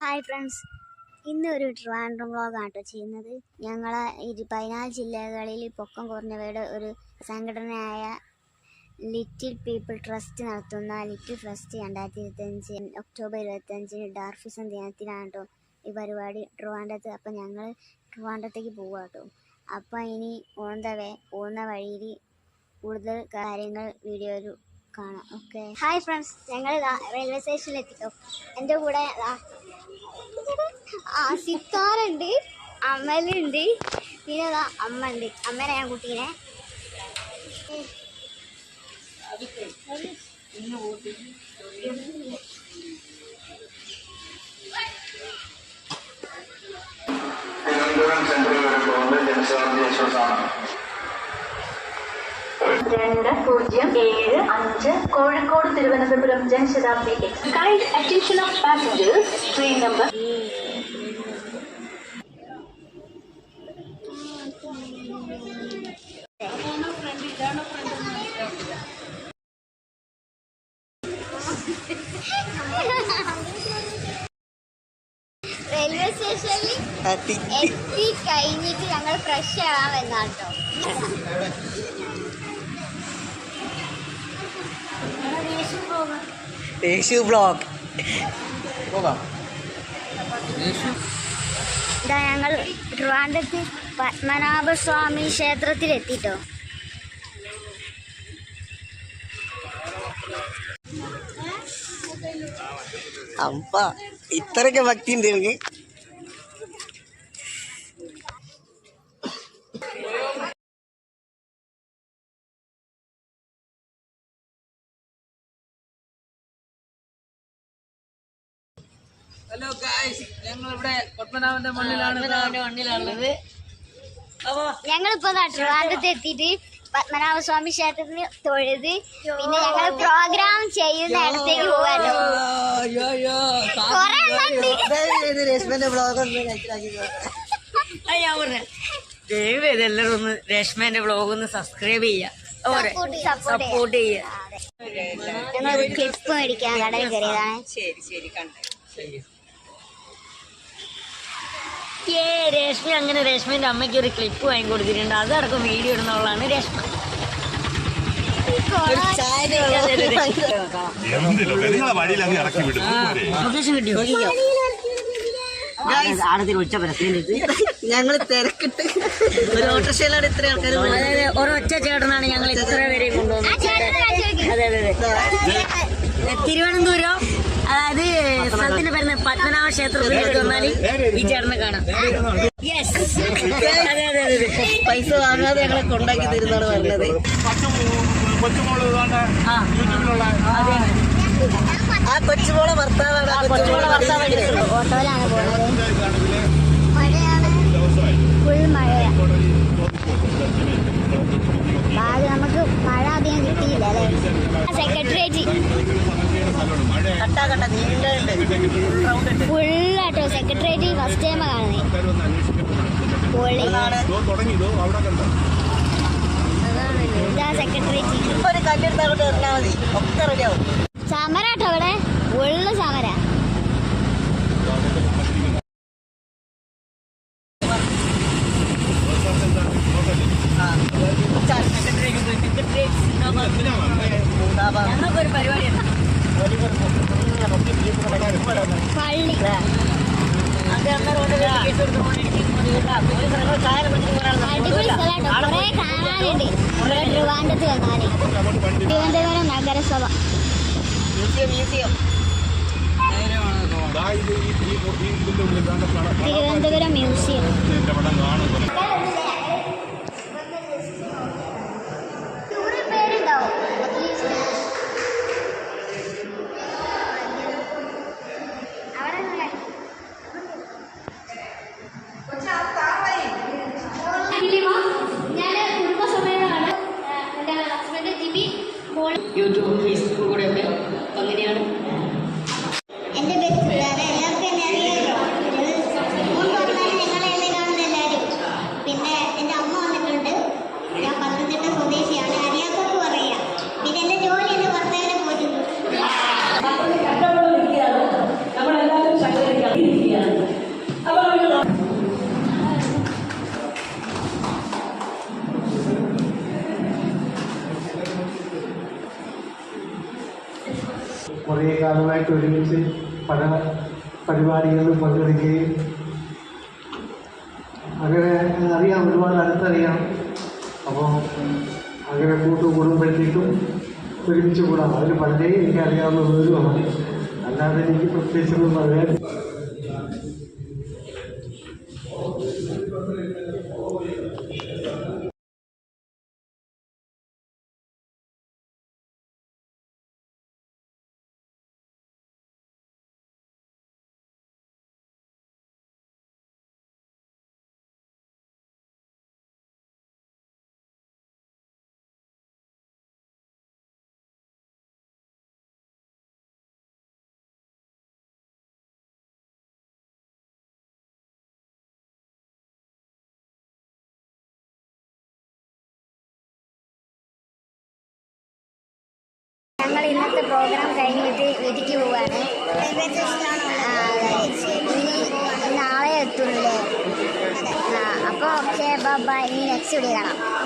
Hi friends ഇന്ന് ഒരു ട്രിവാൻഡ്രം വ്ളോഗാണ് കേട്ടോ ചെയ്യുന്നത്. ഞങ്ങൾ ഇരു പതിനാല് ജില്ലകളിൽ പൊക്കം കുറഞ്ഞവയുടെ ഒരു സംഘടനയായ ലിറ്റിൽ പീപ്പിൾ ട്രസ്റ്റ് നടത്തുന്ന ലിറ്റിൽ ട്രസ്റ്റ് രണ്ടായിരത്തി ഇരുപത്തഞ്ച് ഒക്ടോബർ ഇരുപത്തഞ്ചിന് ഡാർഫിസം ദിനത്തിലാണ് കേട്ടോ ഈ പരിപാടി. ട്രിവാൻഡ്രത്ത് അപ്പം ഞങ്ങൾ ട്രിവാൻഡ്രത്തേക്ക് പോവുക കേട്ടോ അപ്പം ഇനി ഓൺ ദ പോകുന്ന വഴിയിൽ കൂടുതൽ കാര്യങ്ങൾ വീഡിയോയിൽ കാണാം. ഓക്കെ ഹായ് ഫ്രണ്ട്സ് ഞങ്ങൾ റെയിൽവേ സ്റ്റേഷനിൽ എത്തിട്ടോ എന്റെ കൂടെ സിത്താറുണ്ട് അമലുണ്ട് പിന്നെ അതാ അമ്മ ഉണ്ട് അമ്മേനെ ഞാൻ കുട്ടീനെ രണ്ട് പൂജ്യം ഏഴ് അഞ്ച് Kozhikode Thiruvananthapuram kind attention of passengers train number railway സ്റ്റേഷനിൽ എത്തി കഴിഞ്ഞിട്ട് ഞങ്ങൾ ഫ്രഷ് ആവാൻ വന്നാട്ടോ. ദേശു ബ്ലോഗ് ഇതാ ഞങ്ങൾ ട്രിവാൻഡ്രത്ത് പത്മനാഭസ്വാമി ക്ഷേത്രത്തിൽ എത്തിട്ടോ അപ്പ ഇത്രയൊക്കെ ഭക്തി ഉണ്ട് എനിക്ക് ഹലോ ഗായ്സ് ഞങ്ങൾ ഇവിടെ പത്മനാഭന്റെ മണ്ണിലാണ് മണ്ണിലാണുള്ളത്. അപ്പൊ ഞങ്ങളിപ്പോ ട്രിവാൻഡത്ത് എത്തിയിട്ട് പത്മനാഭ പത്മനാഭസ്വാമി ക്ഷേത്രത്തിൽ തൊഴുത് പിന്നെ ഞങ്ങൾ പ്രോഗ്രാം ചെയ്യുന്ന ഇടത്തേക്ക് പോവാനോ ദയവ് ചെയ്ത് എല്ലാവരും ഒന്ന് രേഷ്മേന്റെ ബ്ലോഗ് ഒന്ന് സബ്സ്ക്രൈബ് ചെയ്യാം. സപ്പോർട്ട് ഞങ്ങൾ ഒരു ക്ലിപ്പ് മേടിക്കാൻ കടയിൽ കയറിയതാണ്. ശരി ശരി കണ്ടേ. ഏ രേഷ്മി അങ്ങനെ രേഷ്മിന്റെ അമ്മയ്ക്ക് ഒരു ക്ലിപ്പ് വാങ്ങി കൊടുത്തിട്ടുണ്ട് അതടക്കം വീഡിയോ ഇടുന്നവളാണ് രേഷ്മ. ഞങ്ങൾ പോരെ. ഞങ്ങൾ തിരക്കിട്ട് ഒരു ഓട്ടോറിക്ഷയിലാണ് ഇത്ര ആൾക്കാർ ഒരു ഒറ്റ ചേട്ടനാണ് ഞങ്ങൾ ഇത്ര വരെ കൊണ്ടുപോകുന്നത് അതെ അതെ അതെ. തിരുവനന്തപുരം? അതായത് സ്ഥലത്തിന്റെ പേരുന്ന പത്മനാഭ ക്ഷേത്രത്തിലേക്ക് വന്നാൽ ഈ ചേട്ടനെ കാണാം. യെസ് അതെ അതെ അതെ പൈസ വാങ്ങാതെ ഞങ്ങളെ കൊണ്ടാക്കി തരുന്നാണ് പറഞ്ഞത് ആ. കൊച്ചുമോളെ ഭർത്താവാണ് ആ കൊച്ചുമോളെ ഭർത്താവ് ഓട്ടോയിലാണ് പോകുന്നത് മഴയാണ് ഫുൾ മഴയാണ് ഫുള്ളാട്ടോ സെക്രട്ടേറിയറ്റ് ഫസ്റ്റ് ടൈം കാണുന്നത് സെക്രട്ടേറിയറ്റ്. ഇപ്പൊ ഒരു കല്ലെടുത്ത് അങ്ങോട്ട് എറിഞ്ഞാൽ മതി. ഒക്കെ റെഡിയാവും സമരാട്ടോ അവിടെ. ഉള്ള സമര പള്ളി അടിപൊളി കാണാനുണ്ട് ഇവിടെ തിരുവനന്തപുരം നഗരസഭ മ്യൂസിയം മ്യൂസിയം തിരുവനന്തപുരം മ്യൂസിയം അതുമായിട്ട് ഒരുമിച്ച് പല പരിപാടികളിൽ പങ്കെടുക്കുകയും അങ്ങനെ അറിയാം ഒരുപാട് അടുത്തറിയാം. അപ്പോൾ അങ്ങനെ കൂട്ടു കൂടുമ്പോഴത്തേക്കും ഒരുമിച്ച് കൂടാം. അതിൽ പണ്ടേ എനിക്ക് അറിയാവുന്നവരുമാണ് അല്ലാതെ എനിക്ക് പ്രത്യേകിച്ചൊന്നും പറയാൻ ഇന്നത്തെ പ്രോഗ്രാം കഴിഞ്ഞിട്ട് വീട്ടിലേക്ക് പോവാണ്. ഇനി നാളെ എത്തുള്ളൂ അപ്പോൾ ഓക്കെ ബൈ ഇനി നെക്സ്റ്റ് വീഡിയോ കാണാം.